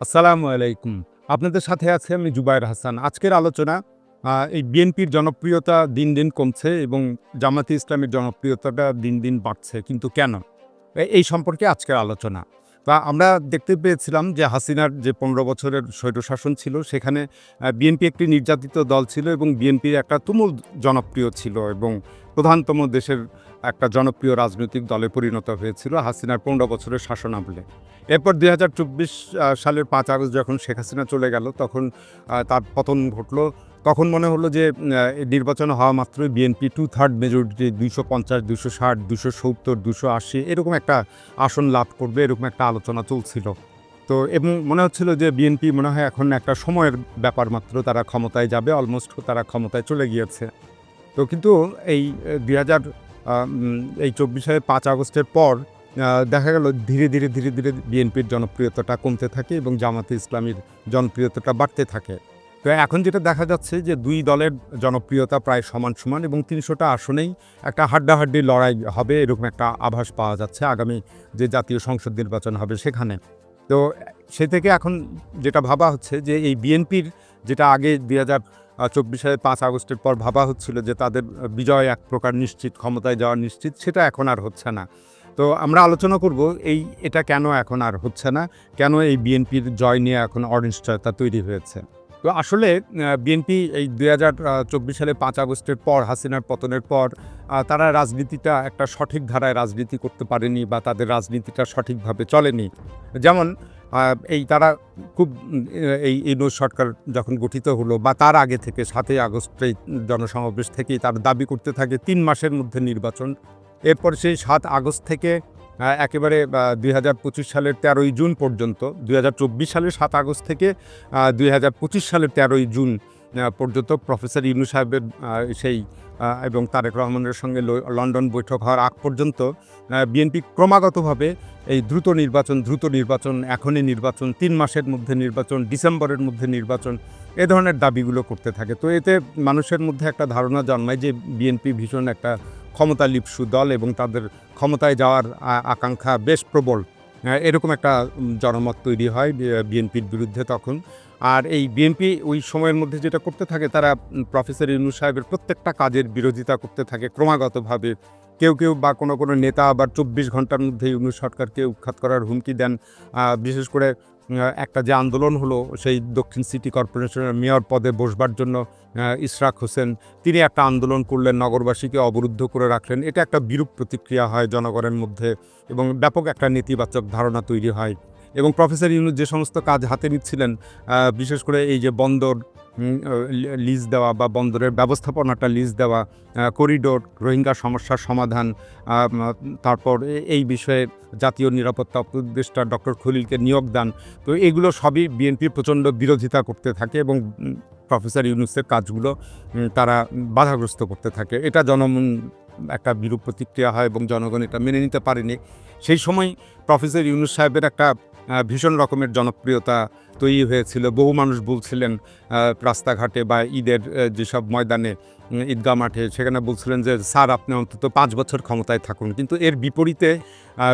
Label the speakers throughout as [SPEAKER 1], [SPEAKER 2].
[SPEAKER 1] আসসালামু আলাইকুম। আপনাদের সাথে আছে আমি জুবাইর হাসান। আজকের আলোচনা এই বিএনপির জনপ্রিয়তা দিন দিন কমছে এবং জামাতে ইসলামের জনপ্রিয়তাটা দিন দিন বাড়ছে, কিন্তু কেন? এই সম্পর্কে আজকের আলোচনা। তা আমরা দেখতে পেয়েছিলাম যে হাসিনার যে পনেরো বছরের স্বৈরশাসন ছিল, সেখানে বিএনপি একটি নির্যাতিত দল ছিল এবং বিএনপির একটা তুমুল জনপ্রিয় ছিল এবং প্রধানতম দেশের একটা জনপ্রিয় রাজনৈতিক দলে পরিণত হয়েছিল হাসিনার পনেরো বছরের শাসনামলে। এরপর দুই হাজার চব্বিশ সালের পাঁচ আগস্ট যখন শেখ হাসিনা চলে গেল, তখন তার পতন ঘটলো। তখন মনে হলো যে নির্বাচন হওয়া মাত্রই বিএনপি টু থার্ড মেজরিটি দুইশো পঞ্চাশ দুশো ষাট দুশো সত্তর দুশো আশি, এরকম একটা আসন লাভ করবে, এরকম একটা আলোচনা চলছিল। তো এবং মনে হচ্ছিল যে, বিএনপি মনে হয় এখন একটা সময়ের ব্যাপার মাত্র, তারা ক্ষমতায় যাবে, অলমোস্ট তারা ক্ষমতায় চলে গিয়েছে। তো কিন্তু এই দুই হাজার এই চব্বিশ পাঁচ আগস্টের পর দেখা গেল ধীরে ধীরে ধীরে ধীরে বিএনপির জনপ্রিয়তাটা কমতে থাকে এবং জামাতে ইসলামীর জনপ্রিয়তাটা বাড়তে থাকে। তো এখন যেটা দেখা যাচ্ছে যে দুই দলের জনপ্রিয়তা প্রায় সমান সমান এবং তিনশোটা আসনেই একটা হাড্ডাহাড্ডি লড়াই হবে এরকম একটা আভাস পাওয়া যাচ্ছে আগামী যে জাতীয় সংসদ নির্বাচন হবে সেখানে। তো সে থেকে এখন যেটা ভাবা হচ্ছে যে এই বিএনপির যেটা আগে দুই হাজার চব্বিশ সালের পাঁচ আগস্টের পর ভাবা হচ্ছিল যে তাদের বিজয় এক প্রকার নিশ্চিত, ক্ষমতায় যাওয়া নিশ্চিত, সেটা এখন আর হচ্ছে না। তো আমরা আলোচনা করব এই, এটা কেন এখন আর হচ্ছে না? কেন এই বিএনপির জয় নিয়ে এখন অনিশ্চয়তা তৈরি হয়েছে? তো আসলে বিএনপি এই দুই হাজার চব্বিশ সালে পাঁচ আগস্টের পর, হাসিনার পতনের পর তারা রাজনীতিটা একটা সঠিক ধারায় রাজনীতি করতে পারেনি বা তাদের রাজনীতিটা সঠিকভাবে চলেনি। যেমন এই তারা খুব, এই ইউনুস সরকার যখন গঠিত হলো বা তার আগে থেকে সাতই আগস্টে জনসমাবেশ থেকেই তারা দাবি করতে থাকে তিন মাসের মধ্যে নির্বাচন। এরপর সেই সাত আগস্ট থেকে একেবারে দুই হাজার পঁচিশ সালের তেরোই জুন পর্যন্ত, দুই হাজার চব্বিশ সালের সাত আগস্ট থেকে দুই হাজার পঁচিশ সালের তেরোই জুন পর্যন্ত প্রফেসর ইউনু সাহেবের সেই এবং তারেক রহমানের সঙ্গে লন্ডন বৈঠক হওয়ার আগ পর্যন্ত বিএনপি ক্রমাগতভাবে এই দ্রুত নির্বাচন দ্রুত নির্বাচন, এখনই নির্বাচন, তিন মাসের মধ্যে নির্বাচন, ডিসেম্বরের মধ্যে নির্বাচন, এ ধরনের দাবিগুলো করতে থাকে। তো এতে মানুষের মধ্যে একটা ধারণা জন্মায় যে বিএনপি ভীষণ একটা ক্ষমতা লিপসু দল এবং তাদের ক্ষমতায় যাওয়ার আকাঙ্ক্ষা বেশ প্রবল। এরকম একটা জনমত তৈরি হয় বিএনপির বিরুদ্ধে তখন। আর এই বিএনপি ওই সময়ের মধ্যে যেটা করতে থাকে, তারা প্রফেসর ইউনু সাহেবের প্রত্যেকটা কাজের বিরোধিতা করতে থাকে ক্রমাগতভাবে। কেউ কেউ বা কোনো কোনো নেতা আবার চব্বিশ ঘণ্টার মধ্যে ইউনু সরকারকে উৎখাত করার হুমকি দেন। বিশেষ করে একটা যে আন্দোলন হলো, সেই দক্ষিণ সিটি কর্পোরেশনের মেয়র পদে বসবার জন্য ইশরাক হোসেন, তিনি একটা আন্দোলন করলেন, নগরবাসীকে অবরুদ্ধ করে রাখলেন। এটা একটা বিরূপ প্রতিক্রিয়া হয় জনগণের মধ্যে এবং ব্যাপক একটা নেতিবাচক ধারণা তৈরি হয়। এবং প্রফেসর ইউনুস যে সমস্ত কাজ হাতে নিচ্ছিলেন বিশেষ করে এই যে বন্দর লিজ দেওয়া বা বন্দরের ব্যবস্থাপনাটা লিজ দেওয়া করিডোর, রোহিঙ্গা সমস্যার সমাধান তারপর এই বিষয়ে জাতীয় নিরাপত্তা উপদেষ্টা ডক্টর খলিলকে নিয়োগ দান। তো এগুলো সবই বিএনপি প্রচণ্ড বিরোধিতা করতে থাকে এবং প্রফেসর ইউনুসের কাজগুলো তারা বাধাগ্রস্ত করতে থাকে। এটা জনমন একটা বিরূপ প্রতিক্রিয়া হয় এবং জনগণ এটা মেনে নিতে পারেনি। সেই সময় প্রফেসর ইউনুস সাহেবের একটা ভীষণ রকমের জনপ্রিয়তা তৈরি হয়েছিল। বহু মানুষ বলছিলেন রাস্তাঘাটে বা ঈদের যেসব ময়দানে ঈদগাহ মাঠে, সেখানে বলছিলেন যে, স্যার, আপনি অন্তত পাঁচ বছর ক্ষমতায় থাকুন। কিন্তু এর বিপরীতে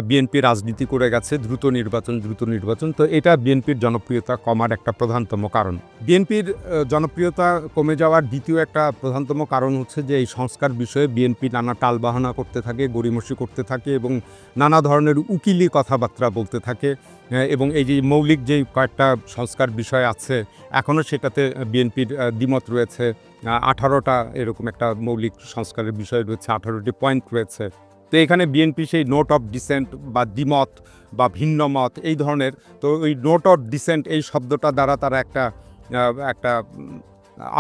[SPEAKER 1] বিএনপি রাজনীতি করে গেছে, দ্রুত নির্বাচন দ্রুত নির্বাচন। তো এটা বিএনপির জনপ্রিয়তা কমার একটা প্রধানতম কারণ। বিএনপির জনপ্রিয়তা কমে যাওয়ার দ্বিতীয় একটা প্রধানতম কারণ হচ্ছে যে, এই সংস্কার বিষয়ে বিএনপি নানা টালবাহানা করতে থাকে, গড়িমসি করতে থাকে এবং নানা ধরনের উকিলি কথাবার্তা বলতে থাকে এবং এই যে মৌলিক যে কয়েকটা সংস্কার বিষয় আছে এখনও সেটাতে বিএনপির দ্বিমত রয়েছে। আঠারোটা এরকম একটা মৌলিক সংস্কারের বিষয় রয়েছে, আঠারোটি পয়েন্ট রয়েছে। তো এখানে বিএনপি সেই নোট অফ ডিসেন্ট বা দ্বিমত বা ভিন্ন মত এই ধরনের, তো ওই নোট অফ ডিসেন্ট এই শব্দটা দ্বারা তারা একটা একটা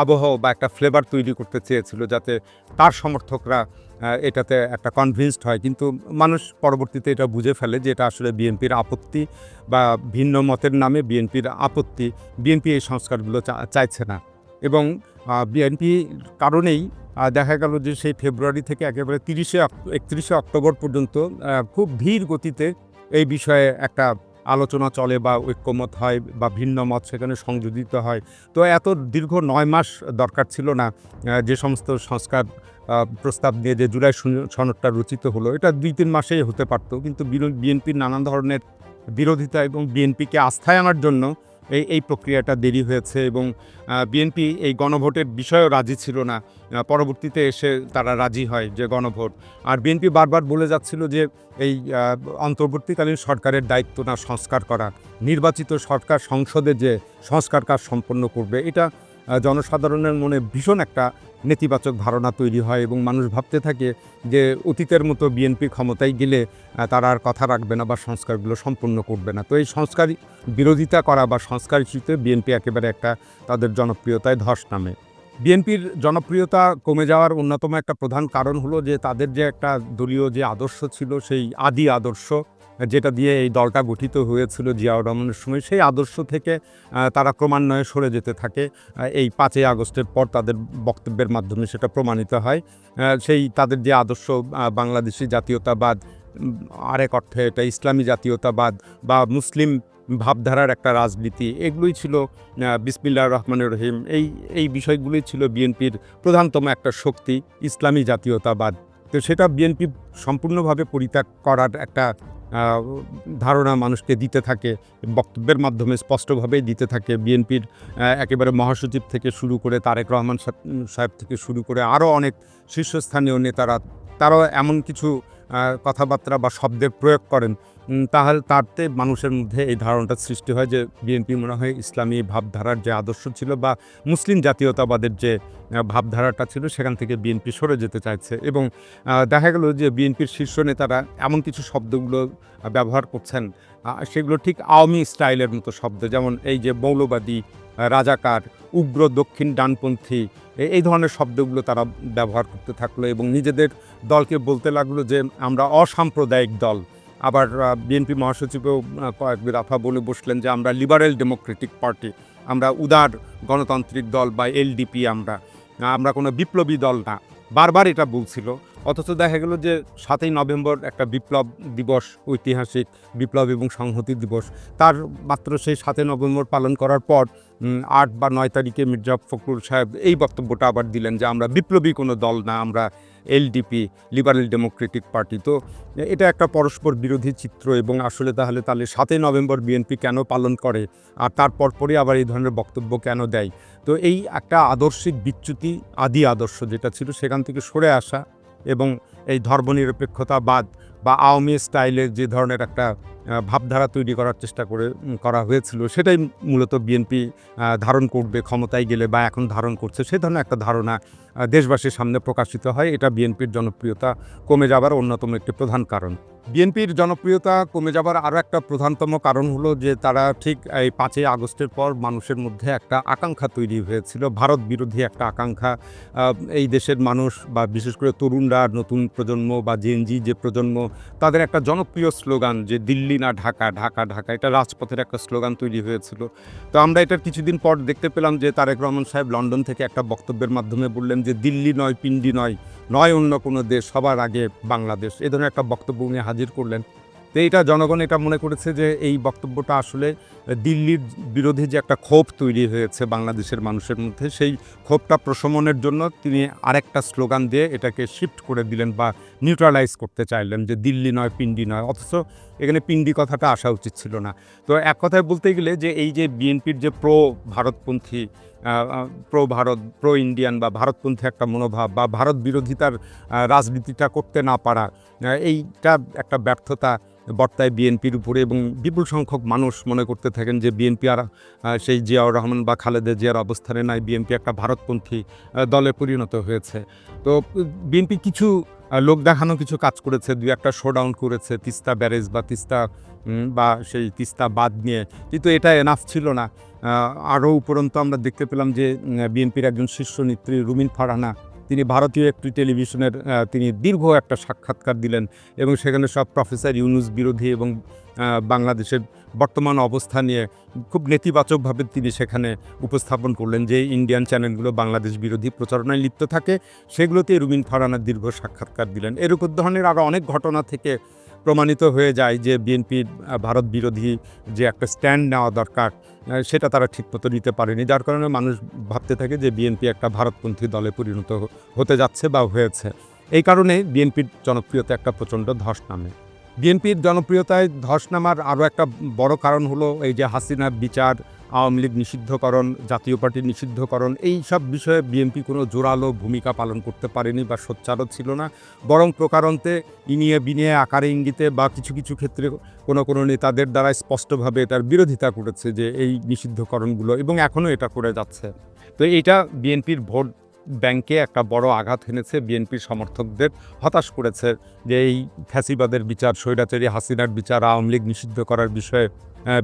[SPEAKER 1] আবহ বা একটা ফ্লেভার তৈরি করতে চেয়েছিল যাতে তার সমর্থকরা এটাতে একটা কনভিন্সড হয়। কিন্তু মানুষ পরবর্তীতে এটা বুঝে ফেলে যে এটা আসলে বিএনপির আপত্তি বা ভিন্ন মতের নামে বিএনপির আপত্তি। বিএনপি এই সংস্কারগুলো চাইছে না। এবং বিএনপি কারণেই দেখা গেল যে সেই ফেব্রুয়ারি থেকে একেবারে তিরিশে একত্রিশে অক্টোবর পর্যন্ত খুব ধীর গতিতে এই বিষয়ে একটা আলোচনা চলে বা ঐক্যমত হয় বা ভিন্ন মত সেখানে সংযোজিত হয়। তো এত দীর্ঘ নয় মাস দরকার ছিল না যে সমস্ত সংস্কার প্রস্তাব নিয়ে যে জুলাই সন- সনদটা রচিত হলো, এটা দুই তিন মাসেই হতে পারতো। কিন্তু বিএনপির নানান ধরনের বিরোধিতা এবং বিএনপিকে আস্থায় আনার জন্য এই এই প্রক্রিয়াটা দেরি হয়েছে এবং বিএনপি এই গণভোটের বিষয়েও রাজি ছিল না। পরবর্তীতে এসে তারা রাজি হয় যে গণভোট। আর বিএনপি বারবার বলে যাচ্ছিল যে এই অন্তর্বর্তীকালীন সরকারের দায়িত্ব না সংস্কার করা নির্বাচিত সরকার সংসদে যে সংস্কার কাজ সম্পন্ন করবে, এটা জনসাধারণের মনে ভীষণ একটা নেতিবাচক ধারণা তৈরি হয় এবং মানুষ ভাবতে থাকে যে অতীতের মতো বিএনপি ক্ষমতায় গেলে তারা আর কথা রাখবে না বা সংস্কারগুলো সম্পূর্ণ করবে না। তো এই সংস্কার বিরোধিতা করা বা সংস্কার ইস্যুতে বিএনপি একেবারে একটা তাদের জনপ্রিয়তায় ধস নামে। বিএনপির জনপ্রিয়তা কমে যাওয়ার অন্যতম একটা প্রধান কারণ হলো যে তাদের যে একটা দলীয় যে আদর্শ ছিল, সেই আদি আদর্শ যেটা দিয়ে এই দলটা গঠিত হয়েছিল জিয়াউর রহমানের সময়, সেই আদর্শ থেকে তারা ক্রমান্বয়ে সরে যেতে থাকে। এই পাঁচই আগস্টের পর তাদের বক্তব্যের মাধ্যমে সেটা প্রমাণিত হয়। সেই তাদের যে আদর্শ বাংলাদেশি জাতীয়তাবাদ আরেক অর্থে এটা ইসলামী জাতীয়তাবাদ বা মুসলিম ভাবধারার একটা রাজনীতি, এগুলোই ছিল বিসমিল্লা রহমানুর রহিম। এই এই বিষয়গুলোই ছিল বিএনপির প্রধানতম একটা শক্তি, ইসলামী জাতীয়তাবাদ। তো সেটা বিএনপি সম্পূর্ণভাবে পরিত্যাগ করার একটা ধারণা মানুষকে দিতে থাকে, বক্তব্যের মাধ্যমে স্পষ্টভাবে দিতে থাকে। বিএনপির একেবারে মহাসচিব থেকে শুরু করে তারেক রহমান সাহ- সাহেব থেকে শুরু করে আরও অনেক শীর্ষস্থানীয় নেতারা, তারাও এমন কিছু কথাবার্তা বা শব্দের প্রয়োগ করেন তাহলে তাতে মানুষের মধ্যে এই ধারণাটা সৃষ্টি হয় যে বিএনপি মনে হয় ইসলামী ভাবধারার যে আদর্শ ছিল বা মুসলিম জাতীয়তাবাদের যে ভাবধারাটা ছিল সেখান থেকে বিএনপি সরে যেতে চাইছে। এবং দেখা গেল যে বিএনপির শীর্ষ নেতারা এমন কিছু শব্দগুলো ব্যবহার করছেন সেগুলো ঠিক আওয়ামী স্টাইলের মতো শব্দ, যেমন এই যে মৌলবাদী রাজাকার উগ্র দক্ষিণ ডানপন্থী এই ধরনের শব্দগুলো তারা ব্যবহার করতে থাকল এবং নিজেদের দলকে বলতে লাগল যে, আমরা অসাম্প্রদায়িক দল। আবার বিএনপি মহাসচিবও কয়েক দফা বলে বসলেন যে, আমরা লিবারেল ডেমোক্রেটিক পার্টি আমরা উদার গণতান্ত্রিক দল বা এলডিপি আমরা। আমরা কোনো বিপ্লবী দল না। বারবার এটা বলছিল। অথচ দেখা গেল যে, সাতই নভেম্বর একটা বিপ্লব দিবস, ঐতিহাসিক বিপ্লব এবং সংহতি দিবস, তার মাত্র সেই সাতই নভেম্বর পালন করার পর আট বা নয় তারিখে মির্জা ফখরুল সাহেব এই বক্তব্যটা আবার দিলেন যে আমরা বিপ্লবী কোনো দল না, আমরা এলডিপি লিবারেল ডেমোক্রেটিক পার্টি। তো এটা একটা পরস্পর বিরোধী চিত্র এবং আসলে তাহলে তাহলে সাতই নভেম্বর বিএনপি কেন পালন করে আর তারপর পরই আবার এই ধরনের বক্তব্য কেন দেয়? তো এই একটা আদর্শিক বিচ্যুতি, আদি আদর্শ যেটা ছিল সেখান থেকে সরে আসা এবং এই ধর্মনিরপেক্ষতাবাদ বা আওয়ামী স্টাইলের যে ধরনের একটা ভাবধারা তৈরি করার চেষ্টা করে করা হয়েছিল। সেটাই মূলত বিএনপি ধারণ করবে, ক্ষমতায় গেলে বা এখন ধারণ করছে, সে ধরনের একটা ধারণা দেশবাসীর সামনে প্রকাশিত হয়। এটা বিএনপির জনপ্রিয়তা কমে যাবার অন্যতম একটি প্রধান কারণ। বিএনপির জনপ্রিয়তা কমে যাবার আরও একটা প্রধানতম কারণ হলো যে তারা ঠিক এই পাঁচই আগস্টের পর মানুষের মধ্যে একটা আকাঙ্ক্ষা তৈরি হয়েছিল। ভারত বিরোধী একটা আকাঙ্ক্ষা। এই দেশের মানুষ বা বিশেষ করে তরুণরা, নতুন প্রজন্ম বা জেনজি যে প্রজন্ম, তাদের একটা জনপ্রিয় স্লোগান যে দিল্লি না ঢাকা ঢাকা ঢাকা, এটা রাজপথের একটা স্লোগান তৈরি হয়েছিল। তো আমরা এটার কিছুদিন পর দেখতে পেলাম যে তারেক রহমান সাহেব লন্ডন থেকে একটা বক্তব্যের মাধ্যমে বললেন যে দিল্লি নয়, পিন্ডি নয় নয় অন্য কোনো দেশ, সবার আগে বাংলাদেশ। এই ধরনের একটা বক্তব্য উনি হাজির করলেন। তো এটা জনগণ এটা মনে করেছে যে এই বক্তব্যটা আসলে দিল্লির বিরোধী যে একটা ক্ষোভ তৈরি হয়েছে বাংলাদেশের মানুষের মধ্যে, সেই ক্ষোভটা প্রশমনের জন্য তিনি আরেকটা স্লোগান দিয়ে এটাকে শিফট করে দিলেন বা নিউট্রালাইজ করতে চাইলেন যে দিল্লি নয়, পিন্ডি নয়। অথচ এখানে পিন্ডি কথাটা আসা উচিত ছিল না। তো এক কথায় বলতে গেলে যে এই যে বিএনপির যে প্রো ভারতপন্থী প্রো ভারত, প্রো ইন্ডিয়ান বা ভারতপন্থী একটা মনোভাব বা ভারত বিরোধিতার রাজনীতিটা করতে না পারা এইটা একটা ব্যর্থতা বর্তায় বিএনপির উপরে এবং বিপুল সংখ্যক মানুষ মনে করতে থাকেন যে বিএনপি আর সেই জিয়াউর রহমান বা খালেদা জিয়ার অবস্থানে নাই। বিএনপি একটা ভারতপন্থী দলে পরিণত হয়েছে। তো বিএনপি কিছু লোক দেখানো কিছু কাজ করেছে, দুই একটা শোডাউন করেছে, তিস্তা ব্যারেজ বা তিস্তা বা সেই তিস্তা বাদ নিয়ে। কিন্তু এটা এনাফ ছিল না। আরও উপরন্ত আমরা দেখতে পেলাম যে বিএনপির একজন শীর্ষ নেত্রী রুমিন ফারহানা, তিনি ভারতীয় একটি টেলিভিশনের তিনি দীর্ঘ একটা সাক্ষাৎকার দিলেন এবং সেখানে সব প্রফেসর ইউনুস বিরোধী এবং বাংলাদেশের বর্তমান অবস্থা নিয়ে খুব নেতিবাচকভাবে তিনি সেখানে উপস্থাপন করলেন যে ইন্ডিয়ান চ্যানেলগুলো বাংলাদেশ বিরোধী প্রচারণায় লিপ্ত থাকে সেগুলোতে রুবিন ফারহানা দীর্ঘ সাক্ষাৎকার দিলেন। এরকম ধরনের আরও অনেক ঘটনা থেকে প্রমাণিত হয়ে যায় যে বিএনপির ভারত বিরোধী যে একটা স্ট্যান্ড নেওয়া দরকার সেটা তারা ঠিকমতো নিতে পারেনি। যার কারণে মানুষ ভাবতে থাকে যে বিএনপি একটা ভারতপন্থী দলে পরিণত হতে যাচ্ছে বা হয়েছে। এই কারণে বিএনপির জনপ্রিয়তা একটা প্রচণ্ড ধস নামে। বিএনপির জনপ্রিয়তায় ধস নামার আরও একটা বড় কারণ হলো এই যে হাসিনার বিচার, আওয়ামী লীগ নিষিদ্ধকরণ, জাতীয় পার্টি নিষিদ্ধকরণ, এই সব বিষয়ে বিএনপি কোনো জোরালো ভূমিকা পালন করতে পারেনি বা সোচ্চারও ছিল না। বরং প্রকারান্তে ইনিয়ে বিনিয়ে আকারে ইঙ্গিতে বা কিছু কিছু ক্ষেত্রে কোনো কোনো নেতাদের দ্বারা স্পষ্টভাবে এটার বিরোধিতা করেছে যে এই নিষিদ্ধকরণগুলো এবং এখনও এটা করে যাচ্ছে। তো এটা বিএনপির ভোট ব্যাংকে একটা বড় আঘাত এনেছে বিএনপির সমর্থকদের হতাশ করেছে যে এই ফ্যাসিবাদের বিচার, স্বৈরাচারী হাসিনার বিচার আওয়ামী লীগ নিষিদ্ধ করার বিষয়ে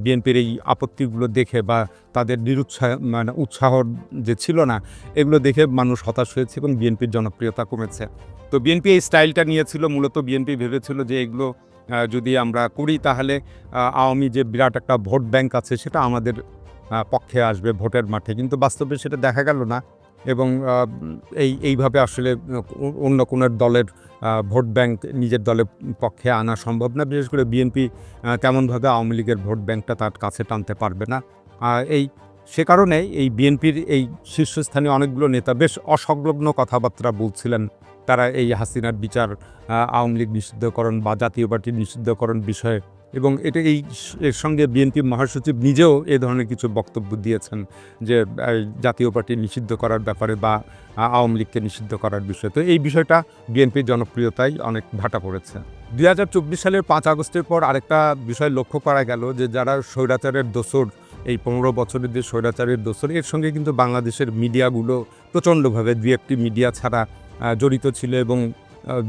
[SPEAKER 1] বিএনপির এই আপত্তিগুলো দেখে বা তাদের নিরুৎসাহ মানে উৎসাহ যে ছিল না, এগুলো দেখে মানুষ হতাশ হয়েছে এবং বিএনপির জনপ্রিয়তা কমেছে। তো বিএনপি এই স্টাইলটা নিয়েছিল, মূলত বিএনপি ভেবেছিল যে এগুলো যদি আমরা করি তাহলে আওয়ামী যে বিরাট একটা ভোট ব্যাংক আছে সেটা আমাদের পক্ষে আসবে ভোটের মাঠে। কিন্তু বাস্তবে সেটা দেখা গেল না। এবং এই, এইভাবে আসলে অন্য কোনো দলের ভোট ব্যাংক নিজের দলের পক্ষে আনা সম্ভব না। বিশেষ করে বিএনপি তেমনভাবে আওয়ামী লীগের ভোট ব্যাংকটা তার কাছে টানতে পারবে না। এই, সে কারণে এই বিএনপির এই শীর্ষস্থানীয় অনেকগুলো নেতা বেশ অসংলগ্ন কথাবার্তা বলছিলেন। তারা এই হাসিনার বিচার আওয়ামী লীগ নিষিদ্ধকরণ বা জাতীয় পার্টির নিষিদ্ধকরণ বিষয়ে এবং এটা এই এর সঙ্গে বিএনপি মহাসচিব নিজেও এ ধরনের কিছু বক্তব্য দিয়েছেন যে জাতীয় পার্টি নিষিদ্ধ করার ব্যাপারে বা আওয়ামী লীগকে নিষিদ্ধ করার বিষয়ে। তো এই বিষয়টা বিএনপির জনপ্রিয়তায় অনেক ভাটা পড়েছে। দুই হাজার চব্বিশ সালের পাঁচ আগস্টের পর আরেকটা বিষয় লক্ষ্য করা গেল যে, যারা স্বৈরাচারের দোসর, এই পনেরো বছরের যে স্বৈরাচারের দোসর, এর সঙ্গে কিন্তু বাংলাদেশের মিডিয়াগুলো প্রচণ্ডভাবে দু একটি মিডিয়া ছাড়া জড়িত ছিল এবং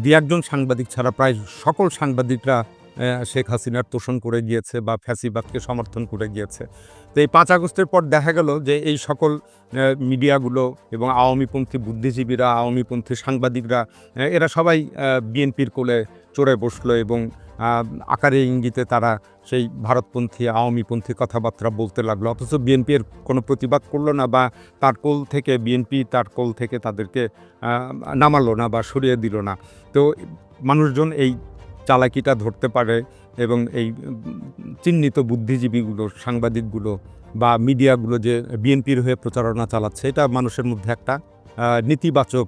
[SPEAKER 1] দু একজন সাংবাদিক ছাড়া প্রায় সকল সাংবাদিকরা শেখ হাসিনার তোষণ করে গিয়েছে বা ফ্যাসিবাদকে সমর্থন করে গিয়েছে। তো এই পাঁচ আগস্টের পর দেখা গেল যে এই সকল মিডিয়াগুলো এবং আওয়ামীপন্থী বুদ্ধিজীবীরা, আওয়ামীপন্থী সাংবাদিকরা এরা সবাই বিএনপির কোলে চড়ে বসল এবং আকারে ইঙ্গিতে তারা সেই ভারতপন্থী, আওয়ামীপন্থী কথাবার্তা বলতে লাগল। অথচ বিএনপি এর কোনো প্রতিবাদ করল না বা তার কোল থেকে, বিএনপি তার কোল থেকে তাদেরকে নামালো না বা সরিয়ে দিল না। তো মানুষজন এই চালাকিটা ধরতে পারে এবং এই চিহ্নিত বুদ্ধিজীবীগুলো, সাংবাদিকগুলো বা মিডিয়াগুলো যে বিএনপির হয়ে প্রচারণা চালাচ্ছে, এটা মানুষের মধ্যে একটা নেতিবাচক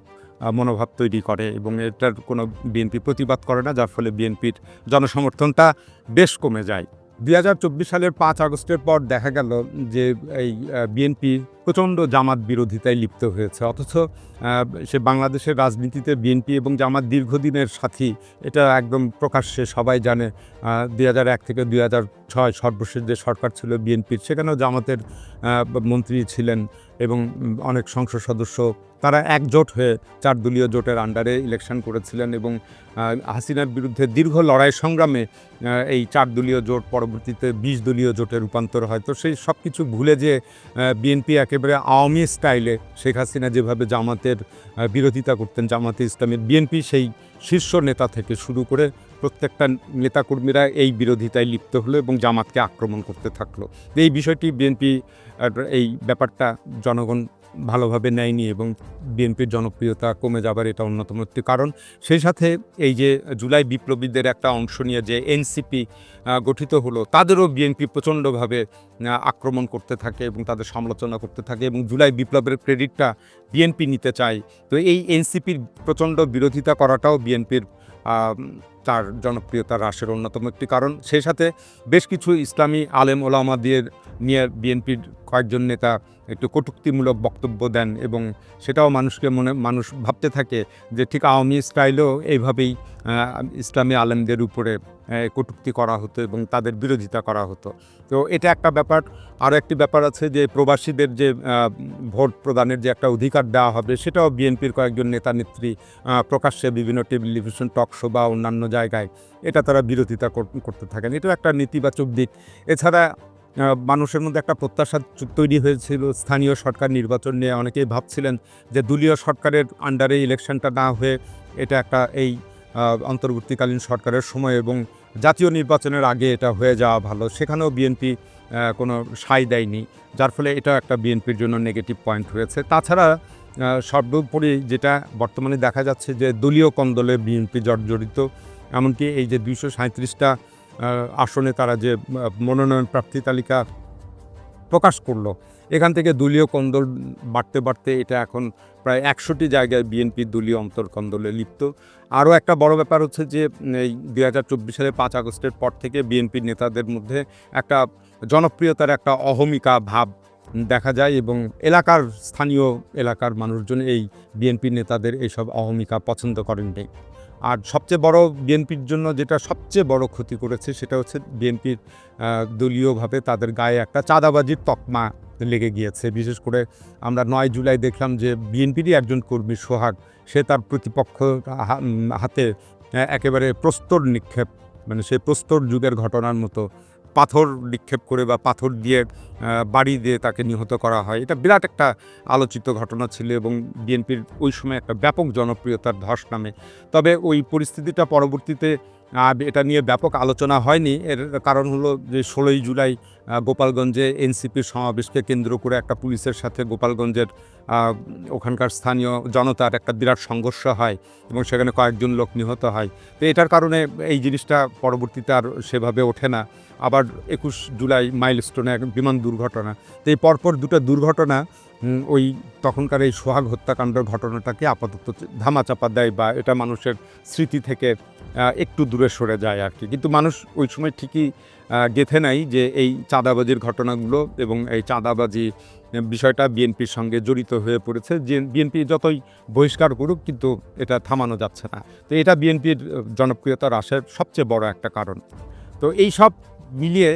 [SPEAKER 1] মনোভাব তৈরি করে এবং এটার কোনো বিএনপি প্রতিবাদ করে না, যার ফলে বিএনপির জনসমর্থনটা বেশ কমে যায়। দুই হাজার চব্বিশ সালের পাঁচ আগস্টের পর দেখা গেল যে এই বিএনপি প্রচণ্ড জামাত বিরোধিতায় লিপ্ত হয়েছে। অথচ সে বাংলাদেশের রাজনীতিতে বিএনপি এবং জামাত দীর্ঘদিনের সাথী, এটা একদম প্রকাশ্যে সবাই জানে। দুই এক থেকে দুই হাজার ছয় সর্বশেষ যে সরকার ছিল বিএনপির, সেখানেও জামাতের মন্ত্রী ছিলেন। এবং অনেক সংসদ সদস্য, তারা একজোট হয়ে চার দলীয় জোটের আন্ডারে ইলেকশন করেছিলেন এবং হাসিনার বিরুদ্ধে দীর্ঘ লড়াই সংগ্রামে এই চার দলীয় জোট পরবর্তীতে বিশ দলীয় জোটে রূপান্তর হয়। তো সেই সব কিছু ভুলে যে বিএনপি একেবারে আওয়ামী স্টাইলে শেখ হাসিনা যেভাবে জামাতের বিরোধিতা করতেন, জামাতে ইসলামের বিএনপি সেই শীর্ষ নেতা থেকে শুরু করে প্রত্যেকটা নেতাকর্মীরা এই বিরোধিতায় লিপ্ত হলো এবং জামাতকে আক্রমণ করতে থাকল। এই বিষয়টি বিএনপি এই ব্যাপারটা জনগণ ভালোভাবে নেয়নি এবং বিএনপির জনপ্রিয়তা কমে যাবার এটা অন্যতম একটি কারণ। সেই সাথে এই যে জুলাই বিপ্লবীদের একটা অংশ নিয়ে যে এনসিপি গঠিত হলো, তাদেরও বিএনপি প্রচণ্ডভাবে আক্রমণ করতে থাকে এবং তাদের সমালোচনা করতে থাকে এবং জুলাই বিপ্লবের ক্রেডিটটা বিএনপি নিতে চায়। তো এই এনসিপির প্রচণ্ড বিরোধিতা করাটাও বিএনপির তার জনপ্রিয়তা হ্রাসের অন্যতম একটি কারণ। সেই সাথে বেশ কিছু ইসলামী আলেম ওলামা দিয়ে নিয়ে বিএনপির কয়েকজন নেতা একটু কটূক্তিমূলক বক্তব্য দেন এবং সেটাও মানুষকে মনে, মানুষ ভাবতে থাকে যে ঠিক আওয়ামী স্টাইলেও এইভাবেই ইসলামী আলেমদের উপরে কটূক্তি করা হতো এবং তাদের বিরোধিতা করা হতো। তো এটা একটা ব্যাপার। আরও একটি ব্যাপার আছে যে প্রবাসীদের যে ভোট প্রদানের যে একটা অধিকার দেওয়া হবে সেটাও বিএনপির কয়েকজন নেতা নেত্রী প্রকাশ্যে বিভিন্ন টেলিভিশন, টক শো বা অন্যান্য জায়গায়। এটা তারা বিরোধিতা কর- করতে থাকেন। এটাও একটা নেতিবাচক দিক। এছাড়া মানুষের মধ্যে একটা প্রত্যাশা তৈরি হয়েছিল স্থানীয় সরকার নির্বাচন নিয়ে। অনেকেই ভাবছিলেন যে দলীয় সরকারের আন্ডারে ইলেকশনটা না হয়ে এটা একটা এই অন্তর্বর্তীকালীন সরকারের সময় এবং জাতীয় নির্বাচনের আগে এটা হয়ে যাওয়া ভালো। সেখানেও বিএনপি কোনো সাই দেয়নি। যার ফলে এটা একটা বিএনপির জন্য নেগেটিভ পয়েন্ট হয়েছে। তাছাড়া সর্বোপরি যেটা বর্তমানে দেখা যাচ্ছে যে দলীয় কন্দলে বিএনপি জর্জরিত। এমনকি এই যে দুইশো সাঁত্রিশটা আসনে তারা যে মনোনয়ন প্রার্থী তালিকা প্রকাশ করল, এখান থেকে দলীয় কন্দল বাড়তে বাড়তে এটা এখন প্রায় একশোটি জায়গায় বিএনপি দলীয় অন্তর্কন্দলে লিপ্ত। আরও একটা বড় ব্যাপার হচ্ছে যে, এই দুই হাজার চব্বিশ সালের পাঁচ আগস্টের পর থেকে বিএনপির নেতাদের মধ্যে একটা জনপ্রিয়তার একটা অহমিকা ভাব দেখা যায় এবং এলাকার স্থানীয় এলাকার মানুষজন এই বিএনপি নেতাদের এইসব অহমিকা পছন্দ করেননি। আর সবচেয়ে বড় বিএনপির জন্য যেটা সবচেয়ে বড় ক্ষতি করেছে সেটা হচ্ছে বিএনপির দলীয়ভাবে তাদের গায়ে একটা চাঁদাবাজির তকমা লেগে গিয়েছে। বিশেষ করে আমরা নয় জুলাই দেখলাম যে বিএনপিরই একজন কর্মী সোহাগ, সে তার প্রতিপক্ষ হাতে, একেবারে প্রস্তর নিক্ষেপ মানে সে প্রস্তর যুগের ঘটনার মতো পাথর নিক্ষেপ করে বা পাথর দিয়ে বাড়ি দিয়ে তাকে নিহত করা হয়। এটা বিরাট একটা আলোচিত ঘটনা ছিল এবং বিএনপির ওই সময় একটা ব্যাপক জনপ্রিয়তার ধস নামে। তবে ওই পরিস্থিতিটা পরবর্তীতে এটা নিয়ে ব্যাপক আলোচনা হয়নি। এর কারণ হলো যে ষোলোই জুলাই গোপালগঞ্জে এনসিপির সমাবেশকে কেন্দ্র করে একটা পুলিশের সাথে গোপালগঞ্জের ওখানকার স্থানীয় জনতার একটা বিরাট সংঘর্ষ হয় এবং সেখানে কয়েকজন লোক নিহত হয়। তো এটার কারণে এই জিনিসটা পরবর্তীতে আর সেভাবে ওঠে না। আবার একুশ জুলাই মাইলস্টোনে এক বিমান দুর্ঘটনা। তো এই পরপর দুটো দুর্ঘটনা ওই তখনকার এই সোহাগ হত্যাকাণ্ডের ঘটনাটাকে আপাতত ধামাচাপা দেয় বা এটা মানুষের স্মৃতি থেকে একটু দূরে সরে যায় আর কি। কিন্তু মানুষ ওই সময় ঠিকই গেথে নাই যে এই চাঁদাবাজির ঘটনাগুলো এবং এই চাঁদাবাজি বিষয়টা বিএনপির সঙ্গে জড়িত হয়ে পড়েছে। যে বিএনপি যতই বহিষ্কার করুক কিন্তু এটা থামানো যাচ্ছে না। তো এটা বিএনপির জনপ্রিয়তার হ্রাসের সবচেয়ে বড় একটা কারণ। তো এই সব মিলিয়ে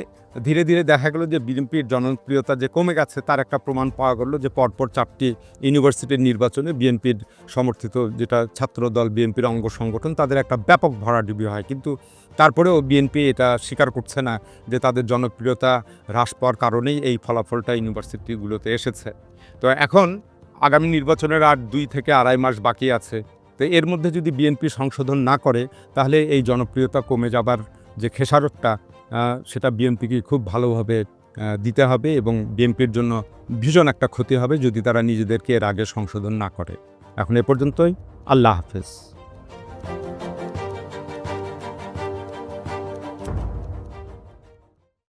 [SPEAKER 1] ধীরে ধীরে দেখা গেল যে বিএনপির জনপ্রিয়তা যে কমে গেছে, তার একটা প্রমাণ পাওয়া গেল যে পরপর চারটি ইউনিভার্সিটির নির্বাচনে বিএনপির সমর্থিত যেটা ছাত্রদল, বিএনপির অঙ্গ সংগঠন, তাদের একটা ব্যাপক ভরাডুবি হয়। কিন্তু তারপরেও বিএনপি এটা স্বীকার করছে না যে তাদের জনপ্রিয়তা হ্রাস পাওয়ার কারণেই এই ফলাফলটা ইউনিভার্সিটিগুলোতে এসেছে। তো এখন আগামী নির্বাচনের আর দুই থেকে আড়াই মাস বাকি আছে। তো এর মধ্যে যদি বিএনপি সংশোধন না করে, তাহলে এই জনপ্রিয়তা কমে যাবার যে খেসারতটা সেটা বিএনপিকে খুব ভালোভাবে দিতে হবে এবং বিএনপির জন্য ভীষণ একটা ক্ষতি হবে যদি তারা নিজেদেরকে এর আগে সংশোধন না করে। এখন এ পর্যন্তই। আল্লাহ হাফেজ।